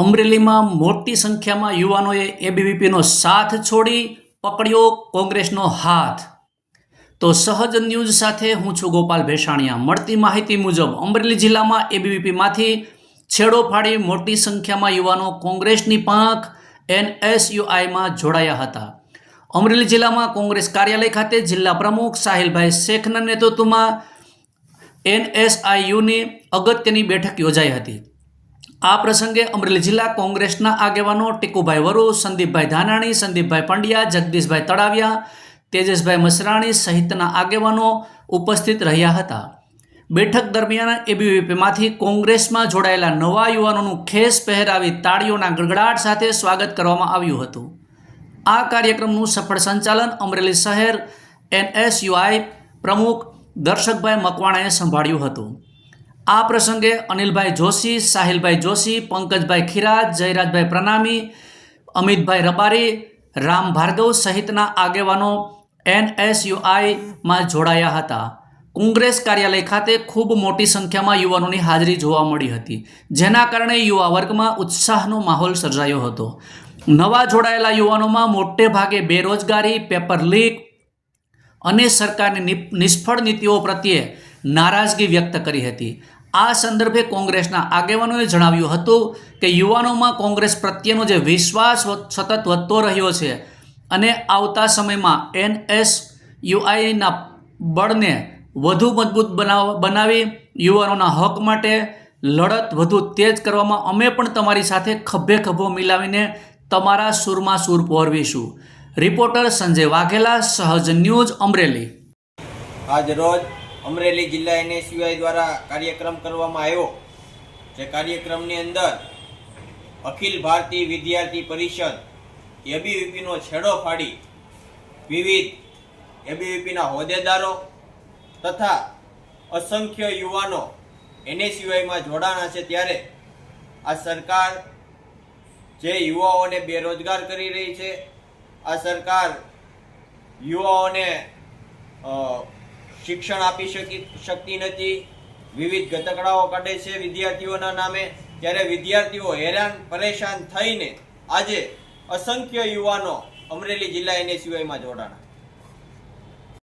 અમરેલીમાં મોટી સંખ્યામાં યુવાનોએ એબીવીપીનો સાથ છોડી પકડ્યો કોંગ્રેસનો હાથ. તો સહજ ન્યૂઝ સાથે હું છું ગોપાલ ભેસાણીયા. મળતી માહિતી મુજબ અમરેલી જિલ્લામાં એબીવીપીમાંથી છેડો ફાડી મોટી સંખ્યામાં યુવાનો કોંગ્રેસની પાંખ એનએસયુઆઈમાં જોડાયા હતા. અમરેલી જિલ્લામાં કોંગ્રેસ કાર્યાલય ખાતે જિલ્લા પ્રમુખ સાહિલભાઈ શેખના નેતૃત્વમાં એનએસઆઈયુની અગત્યની બેઠક યોજાઈ હતી. આ પ્રસંગે અમરેલી જિલ્લા કોંગ્રેસના આગેવાનો ટીકુભાઈ વરુ, સંદીપભાઈ ધાનાણી, સંદીપભાઈ પંડ્યા, જગદીશભાઈ તળાવિયા તેજસભાઈ મસરાણી સહિતના આગેવાનો ઉપસ્થિત રહ્યા હતા. બેઠક દરમિયાન એબીવીપીમાંથી કોંગ્રેસમાં જોડાયેલા નવા યુવાનોનું ખેસ પહેરાવી તાળીઓના ગડગડાટ સાથે સ્વાગત કરવામાં આવ્યું હતું. આ કાર્યક્રમનું સફળ સંચાલન અમરેલી શહેર એનએસયુઆઈ પ્રમુખ દર્શકભાઈ મકવાણાએ સંભાળ્યું હતું. આ પ્રસંગે અનિલભાઈ જોશી, સાહિલભાઈ જોશી, પંકજભાઈ ખીરાજ, જયરાજભાઈ પ્રનામી, અમિતભાઈ રબારી, રામ ભાર્ગવ સહિતના આગેવાનો એનએસયુઆઈમાં જોડાયા હતા. કોંગ્રેસ કાર્યાલય ખાતે ખૂબ મોટી સંખ્યામાં યુવાનોની હાજરી જોવા મળી હતી, જેના કારણે યુવા વર્ગમાં ઉત્સાહનો માહોલ સર્જાયો હતો. નવા જોડાયેલા યુવાનોમાં મોટે ભાગે બેરોજગારી, પેપર લીક અને સરકારની નિષ્ફળ નીતિઓ પ્રત્યે નારાજગી વ્યક્ત કરી હતી. આ સંદર્ભે કોંગ્રેસના આગેવાનોએ જણાવ્યું હતું કે યુવાનોમાં કોંગ્રેસ પ્રત્યેનો જે વિશ્વાસ સતત વધતો રહ્યો છે અને આવતા સમયમાં એનએસ યુઆઈના બળને વધુ મજબૂત બનાવ, બનાવી યુવાનોના હક માટે લડત વધુ તેજ કરવામાં અમે પણ તમારી સાથે ખભે ખભો મિલાવીને તમારા સૂરમાં સૂર પહોરવીશું. રિપોર્ટર સંજય વાઘેલા, સહજ ન્યૂઝ અમરેલી. આજ અમરેલી જિલ્લા એનએસયુઆઈ દ્વારા કાર્યક્રમ કરવામાં આવ્યો, જે કાર્યક્રમની અંદર અખિલ ભારતીય વિદ્યાર્થી પરિષદ, એબીવીપીનો છેડો ફાડી, વિવિધ એબીવીપીના હોદ્દેદારો તથા અસંખ્ય યુવાનો એનએસયુઆઈમાં જોડાણા છે. ત્યારે આ સરકાર જે યુવાઓને બેરોજગાર કરી રહી છે, આ સરકાર યુવાઓને શિક્ષણ આપી શકી, શકતી નથી. વિવિધ ગતકડાઓ કાઢે છે વિદ્યાર્થીઓના નામે. ત્યારે વિદ્યાર્થીઓ હેરાન, પરેશાન થઈને આજે અસંખ્ય યુવાનો અમરેલી જિલ્લા એનએસયુઆઈમાં જોડાણા.